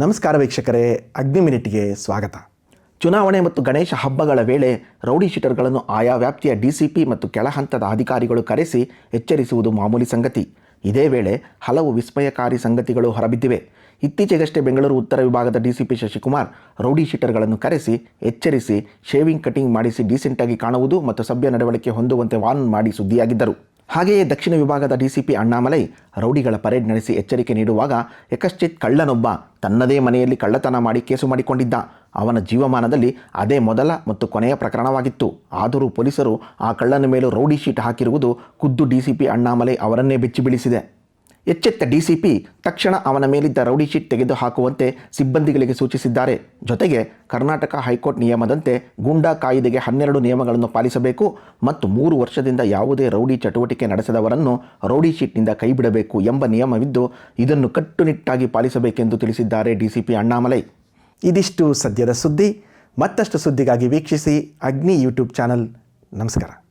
ನಮಸ್ಕಾರ ವೀಕ್ಷಕರೇ, ಅಗ್ನಿ ಮಿನಿಟ್ಗೆ ಸ್ವಾಗತ. ಚುನಾವಣೆ ಮತ್ತು ಗಣೇಶ ಹಬ್ಬಗಳ ವೇಳೆ ರೌಡಿ ಶೀಟರ್ಗಳನ್ನು ಆಯಾ ವ್ಯಾಪ್ತಿಯ ಡಿಸಿಪಿ ಮತ್ತು ಕೆಳಹಂತದ ಅಧಿಕಾರಿಗಳು ಕರೆಸಿ ಎಚ್ಚರಿಸುವುದು ಮಾಮೂಲಿ ಸಂಗತಿ. ಇದೇ ವೇಳೆ ಹಲವು ವಿಸ್ಮಯಕಾರಿ ಸಂಗತಿಗಳು ಹೊರಬಿದ್ದಿವೆ. ಇತ್ತೀಚೆಗಷ್ಟೇ ಬೆಂಗಳೂರು ಉತ್ತರ ವಿಭಾಗದ ಡಿಸಿಪಿ ಶಶಿಕುಮಾರ್ ರೌಡಿ ಶೀಟರ್ಗಳನ್ನು ಕರೆಸಿ ಎಚ್ಚರಿಸಿ ಶೇವಿಂಗ್ ಕಟಿಂಗ್ ಮಾಡಿಸಿ ಡೀಸೆಂಟಾಗಿ ಕಾಣುವುದು ಮತ್ತು ಸಭ್ಯ ನಡವಳಿಕೆ ಹೊಂದುವಂತೆ ವಾರ್ನ್ ಮಾಡಿ ಸುದ್ದಿಯಾಗಿದ್ದರು. ಹಾಗೆಯೇ ದಕ್ಷಿಣ ವಿಭಾಗದ ಡಿಸಿಪಿ ಅಣ್ಣಾಮಲೈ ರೌಡಿಗಳ ಪರೇಡ್ ನಡೆಸಿ ಎಚ್ಚರಿಕೆ ನೀಡುವಾಗ ಯಕಶ್ಚಿತ್ ಕಳ್ಳನೊಬ್ಬ ತನ್ನದೇ ಮನೆಯಲ್ಲಿ ಕಳ್ಳತನ ಮಾಡಿ ಕೇಸು ಮಾಡಿಕೊಂಡಿದ್ದ. ಅವನ ಜೀವಮಾನದಲ್ಲಿ ಅದೇ ಮೊದಲ ಮತ್ತು ಕೊನೆಯ ಪ್ರಕರಣವಾಗಿತ್ತು. ಆದರೂ ಪೊಲೀಸರು ಆ ಕಳ್ಳನ ಮೇಲೂ ರೌಡಿ ಶೀಟ್ ಹಾಕಿರುವುದು ಖುದ್ದು ಡಿಸಿಪಿ ಅಣ್ಣಾಮಲೈ ಅವರನ್ನೇ ಬೆಚ್ಚಿ ಬೀಳಿಸಿದೆ ಎಚ್ಚೆತ್ತ ಡಿಸಿಪಿ ತಕ್ಷಣ ಅವನ ಮೇಲಿದ್ದ ರೌಡಿ ಶೀಟ್ ತೆಗೆದು ಹಾಕುವಂತೆ ಸಿಬ್ಬಂದಿಗಳಿಗೆ ಸೂಚಿಸಿದ್ದಾರೆ. ಜೊತೆಗೆ ಕರ್ನಾಟಕ ಹೈಕೋರ್ಟ್ ನಿಯಮದಂತೆ ಗೂಂಡಾ ಕಾಯಿದೆಗೆ ಹನ್ನೆರಡು ನಿಯಮಗಳನ್ನು ಪಾಲಿಸಬೇಕು ಮತ್ತು ಮೂರು ವರ್ಷದಿಂದ ಯಾವುದೇ ರೌಡಿ ಚಟುವಟಿಕೆ ನಡೆಸದವರನ್ನು ರೌಡಿ ಶೀಟ್ನಿಂದ ಕೈಬಿಡಬೇಕು ಎಂಬ ನಿಯಮವಿದ್ದು ಇದನ್ನು ಕಟ್ಟುನಿಟ್ಟಾಗಿ ಪಾಲಿಸಬೇಕೆಂದು ತಿಳಿಸಿದ್ದಾರೆ ಡಿಸಿಪಿ ಅಣ್ಣಾಮಲೈ. ಇದಿಷ್ಟು ಸದ್ಯದ ಸುದ್ದಿ. ಮತ್ತಷ್ಟು ಸುದ್ದಿಗಾಗಿ ವೀಕ್ಷಿಸಿ ಅಗ್ನಿ ಯೂಟ್ಯೂಬ್ ಚಾನಲ್. ನಮಸ್ಕಾರ.